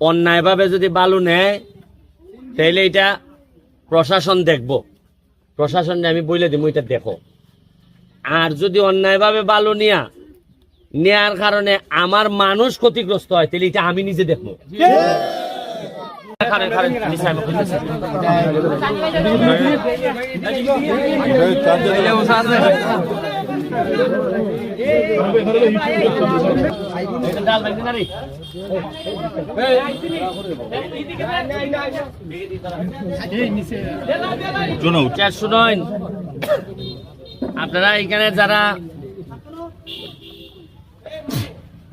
অন্যায়ভাবে যদি বালু নেয় তাহলে এটা প্রশাসন দেখব প্রশাসনকে আমি বলে দিব এটা দেখো আর যদি অন্যায়ভাবে বালু নিয়া নেয়ার কারণে আমার মানুষ ক্ষতিগ্রস্ত হয় তাহলে এটা আমি নিজে দেখব আপনারা এখানে যারা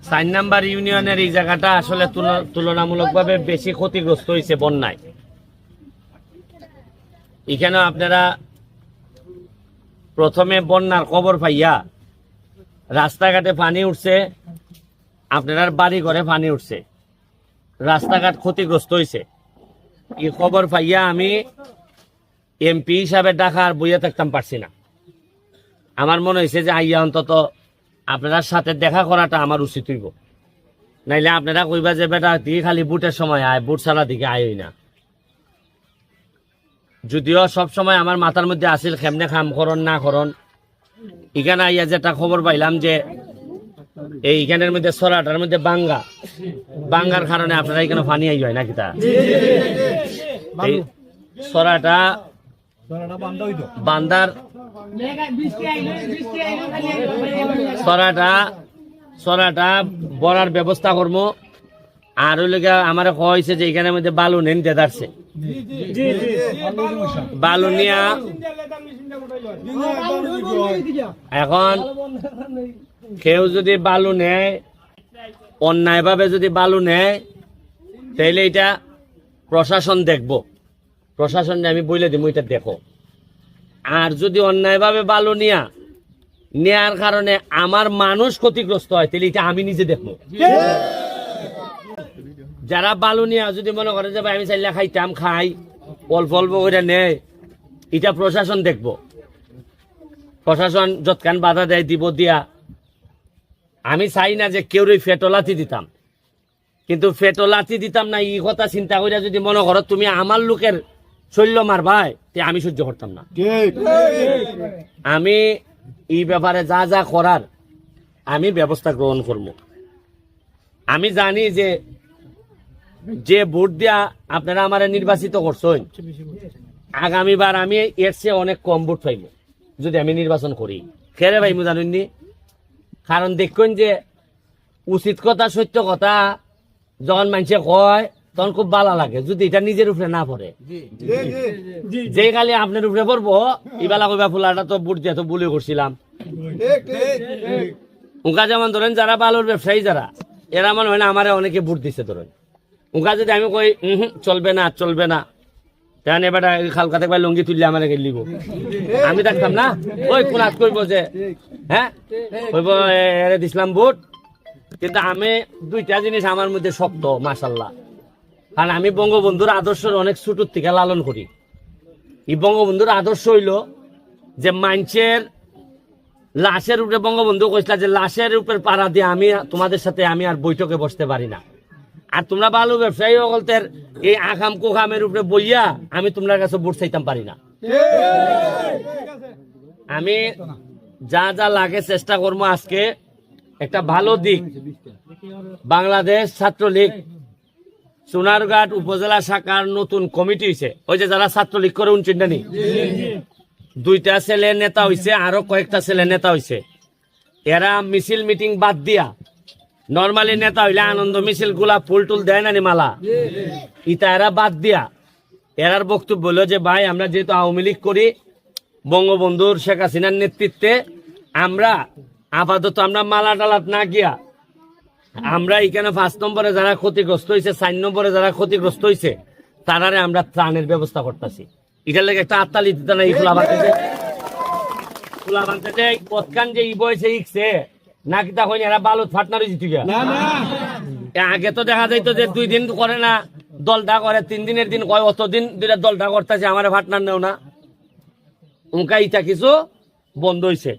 সাইন নাম্বার ইউনিয়নের এই জায়গাটা আসলে তুল- তুলনামূলকভাবে বেশি ক্ষতিগ্রস্ত হয়েছে বন্যায়। এখানে আপনারা প্রথমে বন্যার খবর পাইয়া রাস্তাঘাটে পানি উঠছে, আপনার বাড়ি ঘরে পানি উঠছে। রাস্তাঘাট ক্ষতিগ্রস্ত হয়েছে এই খবর পাইয়া আমি এমপি হিসাবে ডাকার বইয়া থাকতাম পারছি না। আমার মনে হয়েছে যে, আইয়া অন্তত আপনার সাথে দেখা করাটা আমার উচিত হইব। নাইলে আপনারা কইবা যে, বেটা দিকে খালি বুটের সময় আয়, বুট ছাড়া দিকে আয়ই না। যদিও সব সময় আমার মাথার মধ্যে আসিল কেমনে খাম করন না করন? এখানে আইয়া যেটা খবর পাইলাম যে এই এখানের মধ্যে সরাটার মধ্যে বাঙ্গা। বাঙ্গার কারণে আপনারা এখানে পানি আই হয় নাকি তা? এই সরাটা বান্দার সরাটা সরাটা বড়ার ব্যবস্থা করব। আর আমার কয়েছে যে এখানের মধ্যে বালু নেন দেদারছে বালু নিয়া এখন কেউ যদি বালু নেয় অন্যায় অন্যায়ভাবে যদি বালু নেয় তাহলে এটা প্রশাসন দেখব। প্রশাসনকে আমি বলে দিব এটা দেখো। আর যদি অন্যায়ভাবে বালু নিয়া নেয়ার কারণে আমার মানুষ ক্ষতিগ্রস্ত হয় তাহলে এটা আমি নিজে দেখব। যারা বালু নিয়া যদি মনে করে যে ভাই আমি চাইলে খাইতাম খাই অল্প অল্প করে নেয় এটা প্রশাসন দেখব। প্রশাসন যৎকান বাধা দেয় দিব দিয়া। আমি চাই না যে কেউ ফেটলাতি দিতাম। কিন্তু ফেটলাতি দিতাম না এই কথা চিন্তা করে যদি মনে করো তুমি আমার লোকের শৈল্য মারবাই তে আমি সহ্য করতাম না। আমি এই ব্যাপারে যা যা করার আমি ব্যবস্থা গ্রহণ করব। আমি জানি যে যে ভোট দিয়া আপনারা আমার নির্বাচিত করছেন আগামীবার আমি এর চেয়ে অনেক কম ভোট পাইব যদি আমি নির্বাচন করি। খেরে পাইব জানেননি কারণ দেখুন যে উচিত কথা সত্য কথা যখন মানুষে কয় তখন খুব ভালো লাগে যদি এটা নিজের উপরে না পড়ে। যে খালি আপনার উপরে পড়ব ইবেলা কইবা ফুলাটা তো বুট দিয়ে তো বুলি করছিলাম। উনকা যেমন ধরেন যারা বালুর ব্যবসায়ী যারা এরা মনে হয় না আমারে অনেকে বুট দিছে ধরেন। উনকা যদি আমি কই উহু, চলবে না চলবে না। তেন এবার খালকাতে কই লঙ্গি তুললে আমার গেলিব আমি দেখতাম না? ওই কোনাত কইব যে হ্যাঁ? কইব এরে দিছিলাম বুট। কিন্তু আমি দুইটা জিনিস আমার মধ্যে শক্ত মাসাল্লাহ কারণ আমি বঙ্গবন্ধুর আদর্শের অনেক ছোটোর থেকে লালন করি। এই বঙ্গবন্ধুর আদর্শ হইল যে মানুষের লাশের উপরে বঙ্গবন্ধু কইসলা যে লাশের উপরে পাড়া দিয়ে আমি তোমাদের সাথে আমি আর বৈঠকে বসতে পারি না। আর তোমরা ভালো ব্যবসায়ী সকলদের এই আখাম কুখামের উপরে বইয়া আমি তোমার কাছে ভোট চাইতাম পারি না। আমি যা যা লাগে চেষ্টা করব আজকে, একটা ভালো দিক। বাংলাদেশ ছাত্রলীগ সোনারঘাট উপজেলা শাখার নতুন কমিটি হয়েছে ওই যে যারা ছাত্রলীগ করে উনচিন্ডানি দুইটা ছেলে নেতা হইছে, আরও কয়েকটা ছেলে নেতা হইছে। এরা মিছিল মিটিং বাদ দিয়া নর্মালি নেতা হইলে আনন্দ মিছিলগুলা ফুল টুল দেয় না মালা? ইটা এরা বাদ দিয়া। এরার বক্তব্য হলো যে, ভাই, আমরা যেহেতু আওয়ামী লীগ করি, বঙ্গবন্ধুর শেখ হাসিনার নেতৃত্বে, আমরা আপাতত আমরা মালা টালাত না গিয়া, আমরা এখানে পাঁচ নম্বরে যারা ক্ষতিগ্রস্ত হয়েছে চার নম্বরে যারা ক্ষতিগ্রস্ত হয়েছে তারারে আমরা ত্রাণের ব্যবস্থা করতেছি। এটার লেগে একটা আত্মালি দিতে না এই খোলা বাঁধতে খোলা পথকান যে ই বয়সে ইকছে নাকি তখন এরা বালুত ফাটনা রয়েছে তুই আগে তো দেখা যাইতো যে দুই দিন করে না দলটা করে তিন দিনের দিন কয় অত দিন দুইটা দলটা করতেছে আমার ফাটনার নেও না। উনকা ইটা কিছু বন্ধ হয়েছে